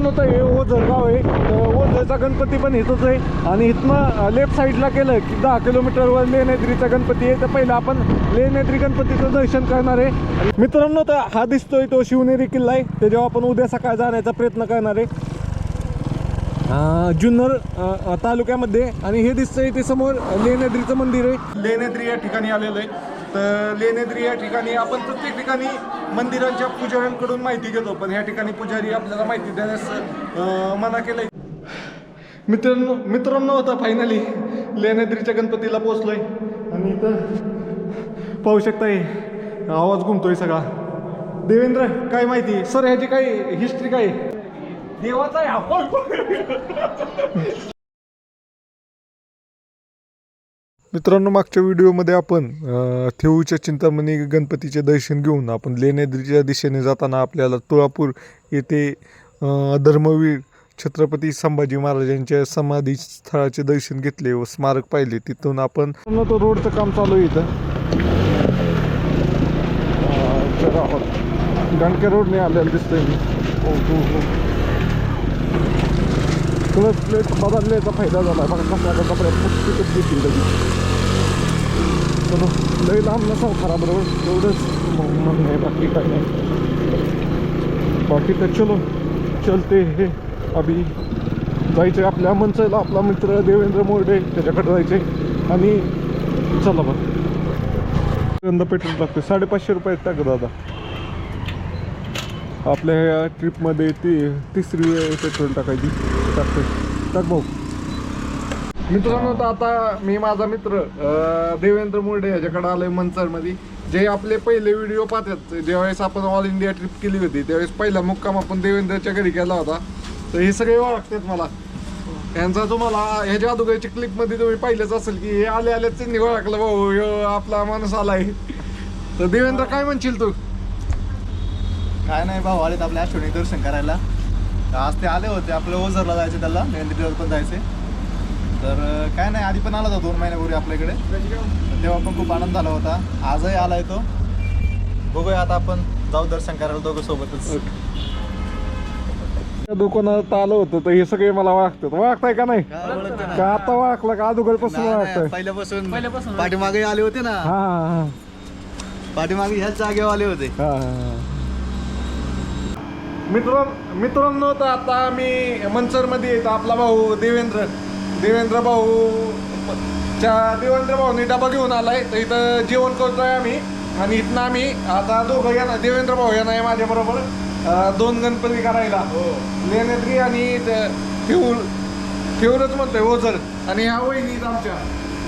मित्रांनो तर हे ओझर गाव आहे तर ओझरचा गणपती पण इथंच आहे. आणि इथनं लेफ्ट साईडला केलं की दहा किलोमीटरवर लेनेद्रीचा गणपती आहे. तर पहिलं आपण लेनेद्री गणपतीचं दर्शन करणार आहे. मित्रांनो तर हा दिसतोय तो शिवनेरी किल्ला आहे. त्याच्यावर आपण उद्या सकाळ जाण्याचा प्रयत्न करणार आहे. जुन्नर तालुक्यामध्ये. आणि हे दिसतंय ते समोर लेनेद्रीचं मंदिर आहे. लेहनेद्री या ठिकाणी आलेलं आहे. तर लेण्याद्री या ठिकाणी आपण प्रत्येक ठिकाणी मंदिरांच्या पुजाऱ्यांकडून माहिती घेतो पण या ठिकाणी पुजारी आपल्याला माहिती देण्यास मना केलंय. मित्रांनो मित्रांनो आता फायनली लेण्याद्रीच्या गणपतीला पोचलोय आणि इथं पाहू शकताय आवाज घुमतोय सगळा. देवेंद्र काय माहिती? सर ह्याची काय हिस्ट्री काय? देवाचा आहे आपण मित्रांनो मागच्या व्हिडिओमध्ये आपण थेऊच्या चिंतामणी गणपतीचे दर्शन घेऊन आपण लेण्याद्रीच्या दिशेने जाताना आपल्याला तुळापूर येथे धर्मवीर छत्रपती संभाजी महाराजांच्या समाधी स्थळाचे दर्शन घेतले व स्मारक पाहिले. तिथून आपण तो रोडचं काम चालू आहे इथं. गणके रोडने आलेलं दिसतंय मी. हो हो, हो. प्लेट बदलल्याचा फायदा झाला बघा कसा आता कपड्यात पुस्तकच चलो। लई लांब नसाव खराबरोबर एवढंच म- म्हणणं आहे बाकी काय नाही. बाकी तर चलो. चलते हे. अभि जायचे आपल्या मनसेला. आपला मित्र देवेंद्र मोरडे त्याच्याकडे जायचे आणि चला बघ. यंदा पेट्रोल टाकते साडेपाचशे रुपये टाक दादा. आपल्या ह्या ट्रिपमध्ये ती तिसरी पेट्रोल टाकायची. टाकते टाक भाऊ. मित्रांनो तर आता मी माझा मित्र अं, देवेंद्र मुर्डे याच्याकडे आलोय मंचरमध्ये जे आपले पहिले व्हिडिओ पाहतात ज्यावेळेस आपण ऑल इंडिया ट्रिप केली होती त्यावेळेस पहिला मुक्काम आपण देवेंद्रच्या घरी केला होता. तर हे सगळे ओळखतात मला. यांचा तुम्हाला ह्याच्या अगोदरच्या क्लिपमध्ये तुम्ही पाहिलंच असेल की हे आले आले त्यांनी ओळखलं भाऊ ह्यो आपला माणूस आलाय. तर देवेंद्र काय म्हणशील तू? काय नाही भाऊ आलेत आपल्या अश्विनी दर्शन करायला. तर आज ते आले होते आपलं ओझरला जायचे त्याला मेहंदीला पण जायचे. तर काय नाही आधी पण आला होता दोन महिन्यापूर्वी आपल्याकडे. तर तेव्हा पण खूप आनंद झाला होता. आजही आलाय तो. बघूया आता आपण जाऊ दर्शन करायला दोघं सोबतच. दुकानात आलं होतं तर हे सगळे मला ओळखतात ओळखताय का नाही? का आता ओळखलं का? अगोदरपासून नाही, पहिल्यापासून पाठीमागे आले होते ना. हा हा पाठीमागे ह्याच जागेवर आले होते. हा मित्र मित्रांनो तर आता मी मनसरमध्ये येतो. आपला भाऊ देवेंद्र. देवेंद्र भाऊ च्या देवेंद्र भाऊनी डबा घेऊन आलाय. तर इथं जेवण करतोय आम्ही आणि इथनं आम्ही आता दोघं येणार देवेंद्र भाऊ येणार आहे माझ्याबरोबर दोन गणपती करायला. लेनेद्री आणि ठेवूर ठेवूरच म्हणतोय ओझर. आणि ह्या वहिनीत आमच्या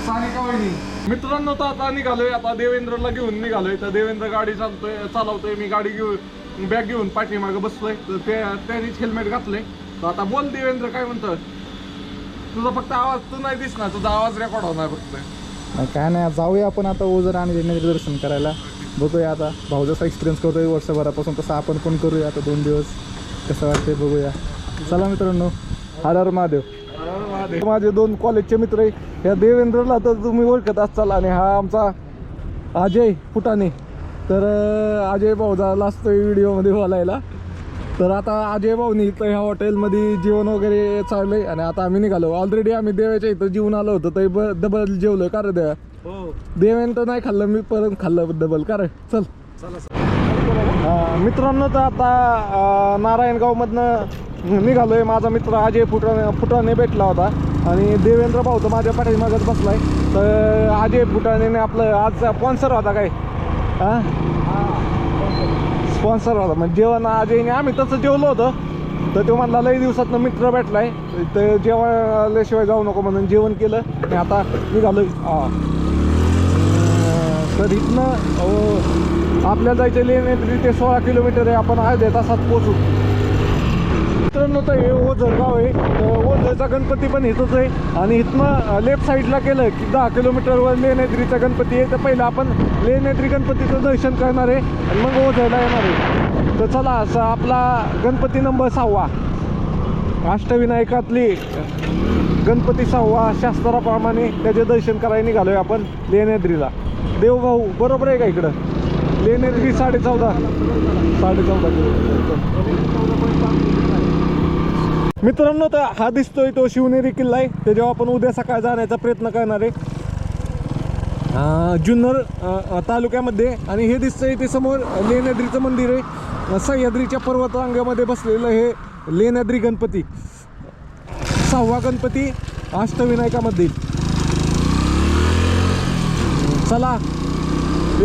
सानिका वहिनी. मित्रांनो तर आता निघालोय. आता देवेंद्रला घेऊन निघालोय. तर देवेंद्र गाडी चालतोय चालवतोय. मी गाडी घेऊन बॅग घेऊन पाठीमागे बसलोय. तर ते त्यानेच हेल्मेट घातलंय. तर आता बोल देवेंद्र काय म्हणतं तुझा फक्त आवाज तू नाही दिसणार तुझा आवाज रेकॉर्ड होणार फक्त. नाही, काय नाही जाऊया आपण आता ओझर आणि लेण्याद्री दर्शन करायला. बघूया आता भाऊ जसा एक्सपिरियन्स करतोय वर्षभरापासून तसं आपण पण करूया आता दोन दिवस. कसं वाटतंय बघूया. चला मित्रांनो हर हर महादेव. माझे दोन कॉलेजचे मित्र आहे ह्या देवेंद्रला तर तुम्ही ओळखत असाल आणि हा आमचा अजय फुटाणे. तर अं, अजय भाऊ झाला असतोय व्हिडिओमध्ये बोलायला. तर आता अजय भाऊनी इथं ह्या हॉटेलमध्ये जेवण वगैरे चाललंय आणि आता आम्ही निघालो. ऑलरेडी आम्ही देवाच्या इथं जेवून आलो होतो तर ब- डबल जेवलोय. का रे देवा? हो. देवेन तर नाही खाल्लं मी परत खाल्लं डबल का रे? चल. मित्रांनो तर आता नारायणगावमधनं निघालोय. माझा मित्र अजय फुटाणे फुटाणे भेटला होता. आणि देवेंद्र भाऊ तर माझ्या पाठीमागत बसलाय. तर अजय फुटाणेने आपलं आज स्पॉन्सर होता काय? हा स्पॉन्सर होता. म्हणजे जेवण अजयने आम्ही तसं जेवलो होतं. तर तो म्हणला लई दिवसातनं मित्र भेटलाय. तर जेवण आल्याशिवाय जाऊ नको म्हणून जेवण केलं. आणि आता निघालो तर इथनं आपल्याला जायचं लेणे ते सोळा किलोमीटर आहे. आपण अर्ध्या तासात पोचू मित्रांनो तर हे ओझर गाव आहे. ओझरचा गणपती पण इथंच आहे. आणि इथनं लेफ्ट साईडला केलं की दहा किलोमीटरवर लेनेद्रीचा गणपती आहे. तर पहिलं आपण लेनेद्री गणपतीचं दर्शन करणार आहे आणि मग ओझरला येणार आहे. तर चला असं आपला गणपती नंबर सहावा. अष्टविनायकातली गणपती सहावा शास्त्राप्रमाणे त्याचे दर्शन करायला निघालोय आपण लेनेद्रीला देवभाऊ बरोबर आहे का इकडं? लेनेद्री साडे चौदा साडे चौदा किलोमीटर. मित्रांनो तर हा दिसतोय तो शिवनेरी किल्ला आहे. त्याच्यावर आपण उद्या सकाळ जाण्याचा प्रयत्न करणार आहे. जुन्नर तालुक्यामध्ये. आणि हे दिसतंय ते समोर लेण्याद्रीचं मंदिर आहे. सह्याद्रीच्या पर्वतरांगामध्ये बसलेलं हे लेण्याद्री गणपती. सहावा गणपती अष्टविनायकामध्ये. चला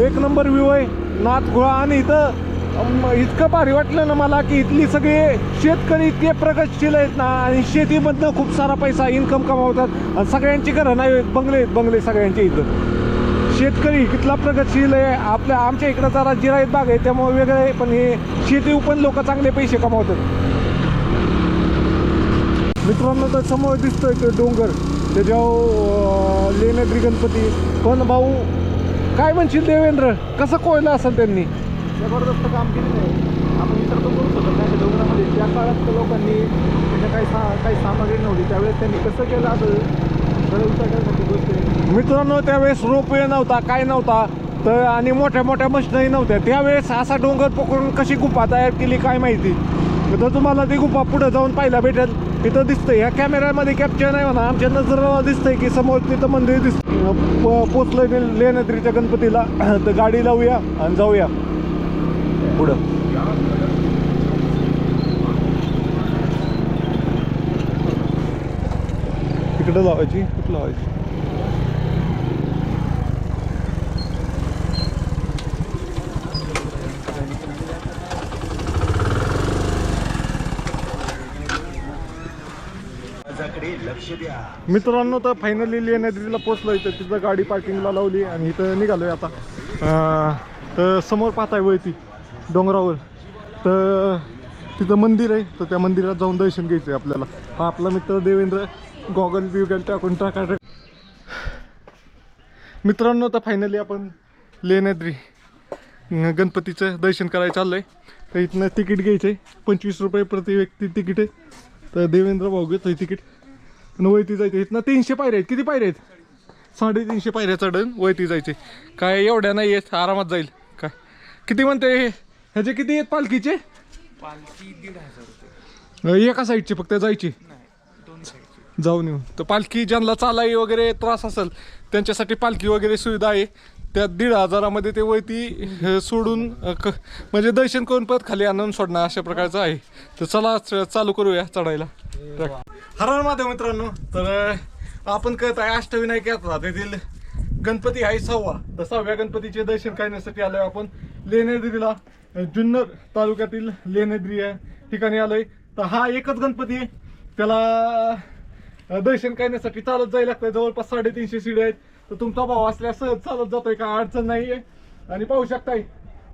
एक नंबर व्यू आहे. नाथगुळा आणि इथं इतकं भारी वाटलं ना मला की इथली सगळे शेतकरी इतके प्रगतशील आहेत ना आणि शेतीमधनं खूप सारा पैसा इन्कम कमावतात. आणि सगळ्यांची घरं नाही बंगले आहेत बंगले सगळ्यांचे इथं. शेतकरी कितला प्रगतशील आहे आपल्या आमच्या इकडं जरा जिरायत बाग आहे त्यामुळे वेगळं आहे पण हे शेती पण लोक चांगले पैसे कमावतात. मित्रांनो तर समोर दिसतोय ते डोंगर. त्याच्यावर लेण्याद्री गणपती. पण भाऊ काय म्हणशील देवेंद्र? कसं कोयलं असेल त्यांनी? जबरदस्त काम केलेलं आहे. आपण विचार पण करू शकत नाही. त्या डोंगरामध्ये त्या काळात त्या लोकांनी त्याच्या काही सा काही सामग्री नव्हती त्यावेळेस त्यांनी कसं केलं असं? सगळं विचार गोष्ट आहे. मित्रांनो त्यावेळेस रोपवे नव्हता काय नव्हता तर आणि मोठ्या मोठ्या मशनरी नव्हत्या. त्यावेळेस असा डोंगर पकडून कशी गुफा तयार केली काय माहिती? तर तुम्हाला ती गुफा पुढे जाऊन पाहायला भेटेल. तिथं दिसतंय. ह्या कॅमेऱ्यामध्ये कॅप्चर नाही म्हणा. आमच्या नजरेला दिसतंय की समोर तिथं मंदिर दिसत पोचलं लेण्याद्रीच्या गणपतीला. तर गाडी लावूया आणि जाऊया. पुढं. तिकडं लावायची? कुठं लावायची? मित्रांनो तर फायनली लेण्याद्रीला पोचलो इथं. तिथं गाडी पार्किंगला लावली आणि इथं निघालोय आता. अं, तर समोर पाहताय वळती डोंगरावर. तर तिथं मंदिर आहे तर त्या मंदिरात जाऊन दर्शन घ्यायचं आहे आपल्याला. हा आपला मित्र देवेंद्र गॉगल बिगल टाकून टाका मित्रांनो तर फायनली आपण लेण्याद्री गणपतीचं दर्शन करायला चाललंय. तर इथनं तिकीट घ्यायचं आहे पंचवीस रुपये प्रति व्यक्ती तिकीट आहे. तर देवेंद्र भाऊ घेतोय तिकीट. आणि वैती जायचं इथनं तीनशे पायऱ्या आहेत. किती पायऱ्या आहेत? साडेतीनशे पायऱ्या चढून वैती जायचे काय एवढ्या नाही आहेत आरामात जाईल. काय? किती म्हणते हे? ह्याचे किती आहेत पालखीचे? पालखी दीड हजार रुपये. एका साईडचे फक्त जायचे? नाही दोन साईडची. जाऊन येऊन तर पालखी ज्यांना चालाई वगैरे त्रास असेल त्यांच्यासाठी पालखी वगैरे सुविधा आहे. त्यात दीड हजारामध्ये ते वैती अ, सोडून अ, क- म्हणजे दर्शन करून परत खाली आणून सोडणं अशा प्रकारचं आहे. तर चला च- चालू करूया चढायला. हरण महादेव मित्रांनो तर अ, आपण कळत आहे अष्टविनायक यात्रा तेथील गणपती आहे सहावा. तर सहाव्या गणपतीचे दर्शन करण्यासाठी आलोय आपण. लेण्याद्रीला अ, जुन्नर तालुक्यातील लेण्याद्री या ठिकाणी आलोय. तर हा एकच गणपती आहे. त्याला दर्शन करण्यासाठी चालत जायला लागतंय. जवळपास साडेतीनशे सीड आहेत. तर तुमचा भाव असल्यास सहज चालत जातोय का? अडचण नाहीये. आणि पाहू शकताय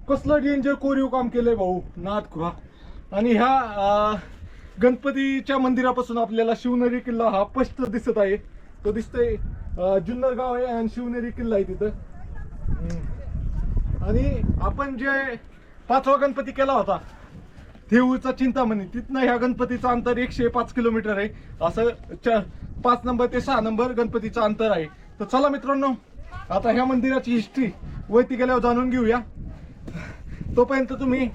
कसलं डेंजर कोरीव काम केलंय भाऊ. नाथ खुहा आणि ह्या गणपतीच्या मंदिरापासून आपल्याला शिवनेरी किल्ला हा स्पष्ट दिसत आहे. तो दिसतोय जुन्नर गाव आहे आणि शिवनेरी किल्ला आहे तिथं. आणि आपण जे पाचवा गणपती केला होता. देऊळचा चिंतामणी तिथनं ह्या गणपतीचं अंतर एकशे पाच किलोमीटर आहे. असं पाच नंबर ते सहा नंबर गणपतीचं अंतर आहे. तर चला मित्रांनो आता ह्या मंदिराची हिस्ट्री वैती गेल्यावर जाणून घेऊया. तोपर्यंत तुम्ही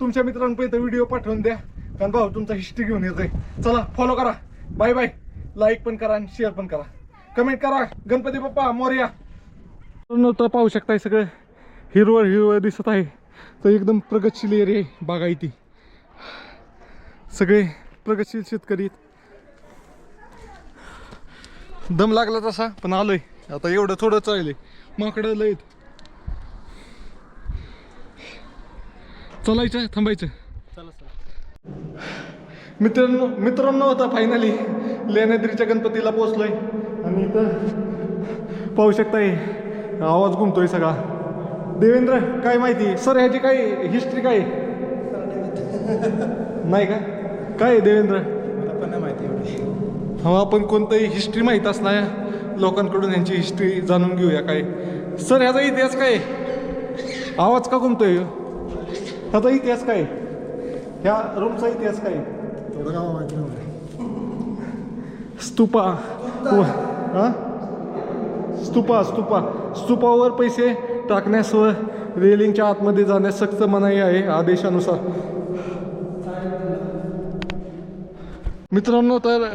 तुमच्या मित्रांपर्यंत व्हिडिओ पाठवून द्या. कारण भाऊ तुमचा हिस्ट्री घेऊन येतोय. चला फॉलो करा. बाय बाय लाईक पण करा आणि शेअर पण करा. कमेंट करा. गणपती बाप्पा मोर्या. तर पाहू शकताय सगळं. हिरवळ हिरवळ दिसत आहे. तर एकदम प्रगतशील एरिया आहे बागायती सगळे प्रगतशील शेतकरी दम लागला तसा पण आलोय. आता एवढं थोडं चाललंय. माकडं लयत आहेत. चालायचं थांबायचं. मित्रांनो मित्रांनो आता फायनली लेण्याद्रीच्या गणपतीला पोचलोय आणि इथं पाहू शकताय आवाज घुमतोय सगळा. देवेंद्र काय माहिती? सर ह्याची काय हिस्ट्री काय? नाही का? काय देवेंद्र? मला पण नाही माहिती एवढी. हा आपण कोणतंही हिस्ट्री माहीत असणार लोकांकडून यांची हिस्ट्री जाणून घेऊया काय. सर ह्याचा इतिहास काय? आवाज का घुमतोय? ह्यो? ह्याचा इतिहास काय? ह्या रूमचा इतिहास काय? स्तूपा. हा? स्तूपा स्तूपा. स्तूपावर पैसे टाकण्यास व रेलिंगच्या आतमध्ये जाण्यास सक्त मनाई आहे आदेशानुसार. मित्रांनो तर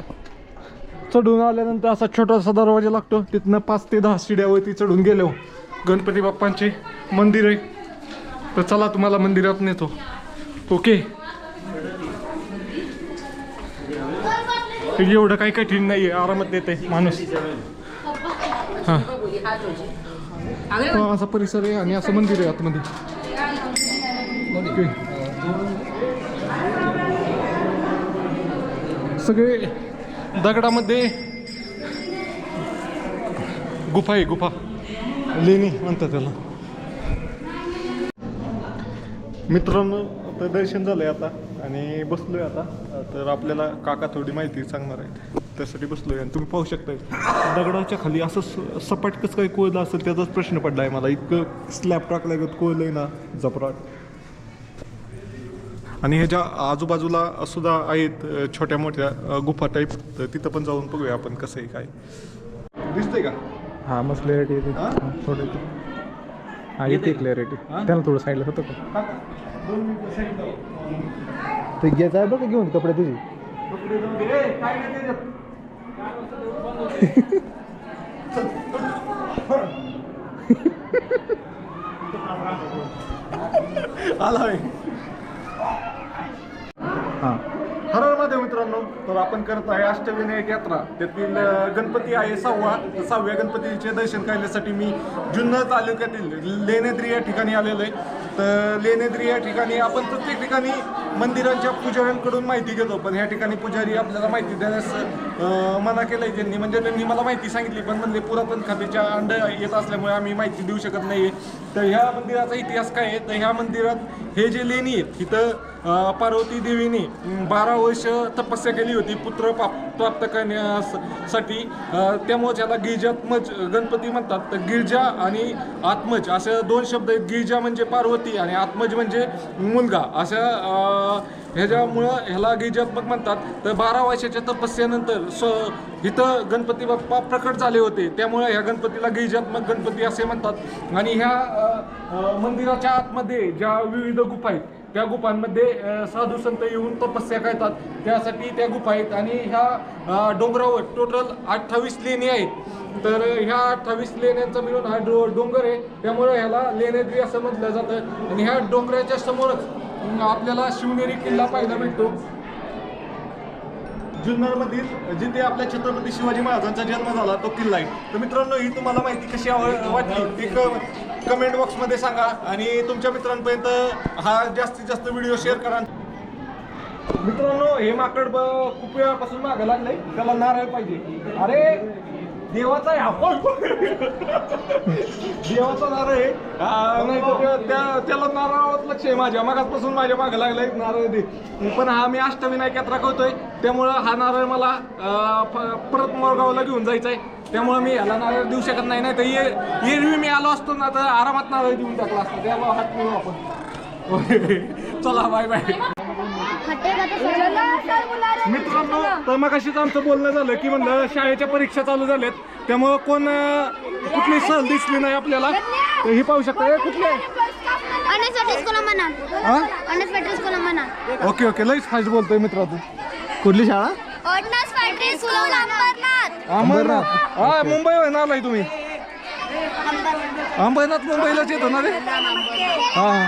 चढून आल्यानंतर असा छोटासा दरवाजा लागतो. तिथनं पाच ते दहा शिड्यावरती चढून गेलो. गणपती बाप्पांचे मंदिर आहे. तर चला तुम्हाला मंदिरात नेतो. ओके? एवढं काही कठीण नाही आहे आरामात येते माणूस. हां. असा परिसर आहे आणि असं मंदिर आहे आतमध्ये. सगळे दगडामध्ये गुफा आहे गुफा. लेणी म्हणतात त्याला. मित्रांनो आता दर्शन झालंय आता आणि बसलोय आता. तर आपल्याला काका थोडी माहिती सांगणार आहेत. त्यासाठी बसलोय आणि तुम्ही पाहू शकताय. दगडाच्या खाली असं स- सपाट कसं काही कोळलं असेल त्याचाच प्रश्न पडला आहे मला. इतकं स्लॅब टाकल्यागत कोळलंय ना जबराट. आणि ह्याच्या आजूबाजूला सुद्धा आहेत छोट्या मोठ्या गुफा टाईप तर तिथं पण जाऊन बघूया आपण कसं आहे काय. दिसतंय का? हा मस्त क्लॅरिटी येते. हा? थोडं येते हा येते क्लॅरिटी? त्याला थोडं साईडला होतं का. ते घ्यायचं आहे बघ घेऊन कपडे तुझी? आला हां. हर मित्रांनो तर आपण करत आहे अष्टविनायक यात्रा. त्यातील गणपती आहे सहावा. सहाव्या गणपतीचे दर्शन करण्यासाठी मी जुन्नर तालुक्यातील लेनेद्री या ठिकाणी आलेलो आहे. तर लेनेद्री या ठिकाणी आपण प्रत्येक ठिकाणी मंदिरांच्या पुजाऱ्यांकडून माहिती घेतो पण ह्या ठिकाणी पुजारी आपल्याला माहिती देण्यास मना मना केलंय त्यांनी म्हणजे त्यांनी मला माहिती सांगितली पण म्हणले पुरातन खात्याच्या अंड येत असल्यामुळे आम्ही माहिती देऊ शकत नाही तर ह्या मंदिराचा इतिहास काय आहे? तर ह्या मंदिरात हे जे लेणी आहेत तिथं पार्वती देवीने बारा वर्ष तपस्या केली होती पुत्र प्राप्त करण्यासाठी. अ, त्यामुळे त्याला गिरिजात्मज गणपती म्हणतात. तर गिरजा आणि आत्मज असे दोन शब्द आहेत. गिरजा म्हणजे पार्वती आणि आत्मज म्हणजे मुलगा. अशा ह्याच्यामुळं ह्याला गिरिजात्मक म्हणतात. तर बारा वर्षाच्या तपस्यानंतर स इथं गणपती बाप्पा प्रकट झाले होते. त्यामुळे ह्या गणपतीला गिरिजात्मक गणपती असे म्हणतात. आणि ह्या मंदिराच्या आतमध्ये ज्या विविध गुफा आहेत त्या गुफांमध्ये साधू संत येऊन तपस्या करतात. त्यासाठी त्या गुफा आहेत आणि ह्या डोंगरावर टोटल अठ्ठावीस लेणी आहेत. तर ह्या अठ्ठावीस लेण्यांचा मिळून हा डो डोंगर आहे. त्यामुळे ह्याला लेण्याद्री असं म्हटलं जातं. आणि ह्या डोंगराच्या समोरच आपल्याला शिवनेरी किल्ला पाहायला मिळतो. जुन्नरमधील जिथे आपल्या छत्रपती शिवाजी महाराजांचा जन्म झाला तो किल्ला आहे. तर मित्रांनो ही तुम्हाला माहिती कशी वाटली? एक कमेंट बॉक्समध्ये सांगा आणि तुमच्या मित्रांपर्यंत हा जास्तीत जास्त व्हिडिओ शेअर करा. मित्रांनो हे माकड खूप वेळापासून मागं लागलंय. त्याला नारळ पाहिजे. अरे देवाचा आहे आपण देवाचा नारळ आहे. आ, नाही तर त्या- त्या- त्याला नारळावर लक्ष आहे माझ्या. मागासपासून माझ्या मागं लागलाय नारळ दे. पण हा मी अष्टविनायक यात्रा करतोय. त्यामुळं हा नारळ मला आ, प- परत मोरगावला घेऊन जायचा आहे त्यामुळे मी ह्याला नारळ देऊ शकत नाही. नाही तर ये एरवी मी आलो असतो ना तर आरामात नारळ देऊन टाकला असतो. त्यामुळे हात मिळू आपण. चला बाय बाय मित्रांनो तर मग अशीच आमचं बोलणं झालं की म्हणलं शाळेच्या परीक्षा चालू झाल्यात. त्यामुळं कोण कुठली सहल दिसली नाही आपल्याला तर ही पाहू शकता. कुठले हा? ओके ओके लईच फास्ट बोलतोय मित्र तू कुठली शाळा? अनएस फॅक्टरी स्कूल अंबरनाथ. अंबरनाथ. हा मुंबई ना आलाय तुम्ही. अंबरनाथ. मुंबईलाच येतो ना रे? हा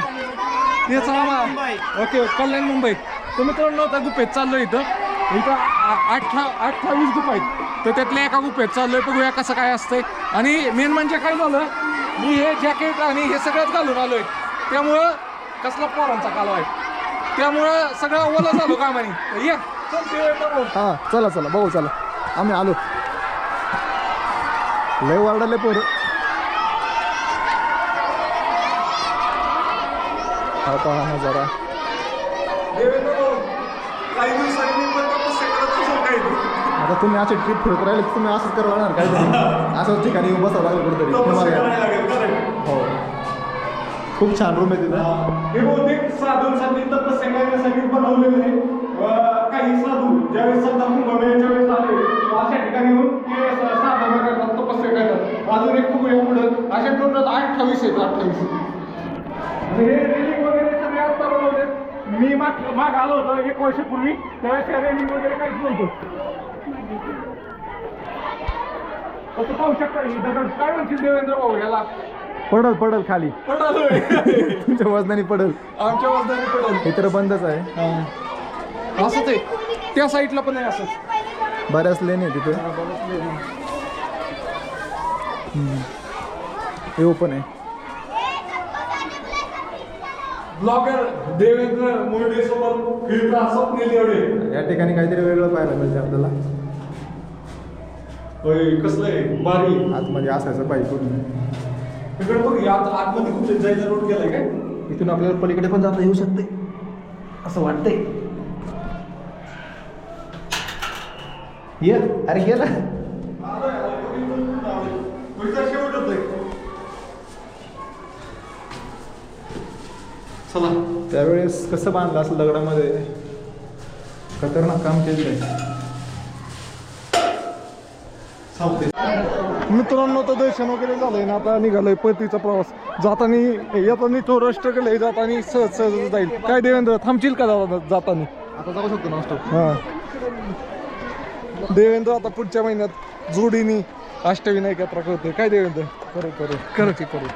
तेच आम्हा ओके कल्याण मुंबईत तर मित्रांनो आता गुफेत चाललोय इथं. इथं अठरा अठ्ठावीस गुफा आहेत. तर त्यातल्या एका गुफेत चाललोय. बघूया कसं काय असतंय. आणि मेन म्हणजे काय झालं मी हे जॅकेट आणि हे सगळंच घालून आलोय. त्यामुळं कसला पोरांचा कालवा आहे. त्यामुळं सगळं ओला झालो कामाने. ये. चल हां चला चला. बघू चला. आम्ही आलो. लय वाढले पोर. हा पहा जरा. देवेंद्र भाऊ, काही दिवसांनी मी पण तपस्या करत असेल काही आता तुम्ही असे ट्रिप फिरत राहिले तर तुम्ही असंच करणार काय? असंच ठिकाणी येऊन बसावं लागेल कुठेतरी. हो. खूप छान रूम आहे तिथं. हे. बहुतेक साधूंसाठी तपस्या करण्यासाठी बनवलेले अं, काही साधू ज्यावेळेस कुंभमेळ्याच्या वेळेस आले अशा ठिकाणी येऊन ते साधना करतात तपस्या करतात अजून एक बघूया पुढं. अशा टोटल अठ्ठावीस आहेत अठ्ठावीस हे रेलिंग वगैरे सगळे आता बनवले मी माग माग आलो होतो एक वर्षापूर्वी त्यावेळेस रेलिंग वगैरे काहीच नव्हतं तसं पाहू शकता ही दगड. काय म्हणतील देवेंद्र भाऊ याला? पडल पडल खाली. पडालोय तुमच्या वजनाने पडल. आमच्या वाजदाने पडल. हे तर बंदच आहे. असंच आहे. त्या साईडला पण आहे असंच. बऱ्याच लेन आहे तिथे हम्म. हे ओपन आहे. ब्लॉगर देवेंद्र मुंडे सोबत फिरता स्वप्नील एवढे या ठिकाणी काहीतरी वेगळं पाहायला मिळते आपल्याला. होय कसलं आहे? बारी आतमध्ये असायचं पाहिजे पूर्ण. तिकडे बघ आत आतमध्ये कुठे जायचा रोड गेलाय काय? इथून आपल्याला पलीकडे पण जाता येऊ शकते असं वाटतंय. ये अरे गेला. चला. त्यावेळेस कसं बांधलं असं दगडामध्ये? खतरनाक काम आहे मित्रांनो तर दर्शन वगैरे झालंय ना आता निघालोय परतीचा प्रवास. जातानी येतानी तो स्ट्रगल आहे जातानी सहज सहज जाईल. काय देवेंद्र थांबशील का जाता जातानी? आता जाऊ शकतो हा. देवेंद्र आता पुढच्या महिन्यात जोडीनी अष्टविनायक यात्रा करतोय. काय देवेंद्र? करू करू. करू की करू.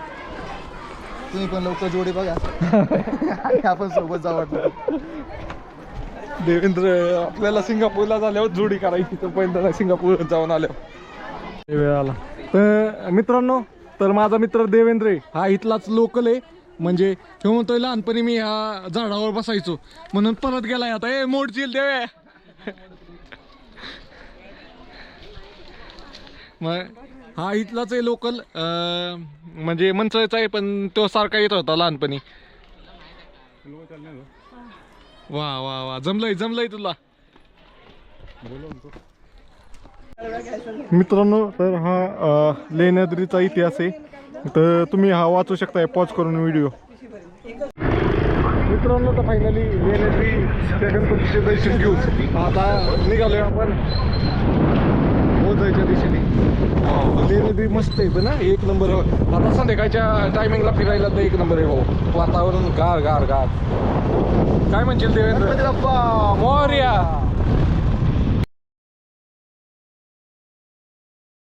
तुम्ही पण लवकर जोडी बघा. आणि आपण सोबत जाऊ वाटलं देवेंद्र आपल्याला सिंगापूरला झाल्यावर जोडी करायची तर पहिल्यांदा सिंगापूर जाऊन आल्यावर. वेळ आला. तर मित्रांनो तर माझा मित्र देवेंद्र हा इथलाच लोकल आहे. म्हणजे तो म्हणतोय लहानपणी मी ह्या झाडावर बसायचो. म्हणून परत गेलाय आता. ए मोडशील देवे मग हा इथलाच आहे लोकल म्हणजे मनसळचा आहे पण तो सारखा येत होता लहानपणी. वा वा वा जमलंय जमलंय तुला. मित्रांनो तर हा अ, लेण्याद्रीचा इतिहास आहे. तर तुम्ही हा वाचू शकताय पॉज करून व्हिडिओ मित्रांनो तर फायनली लेण्याद्री त्या गणपतीचे दर्शन घेऊ आता निघालोय आपण. मोजायच्या दिशेने. लेण्याद्री मस्त आहे ना एक नंबर आता संध्याकाळच्या टायमिंगला फिरायला तर एक नंबर आहे भाऊ. वातावरण गार गार गार. काय म्हणशील देवेंद्र? मोर्या.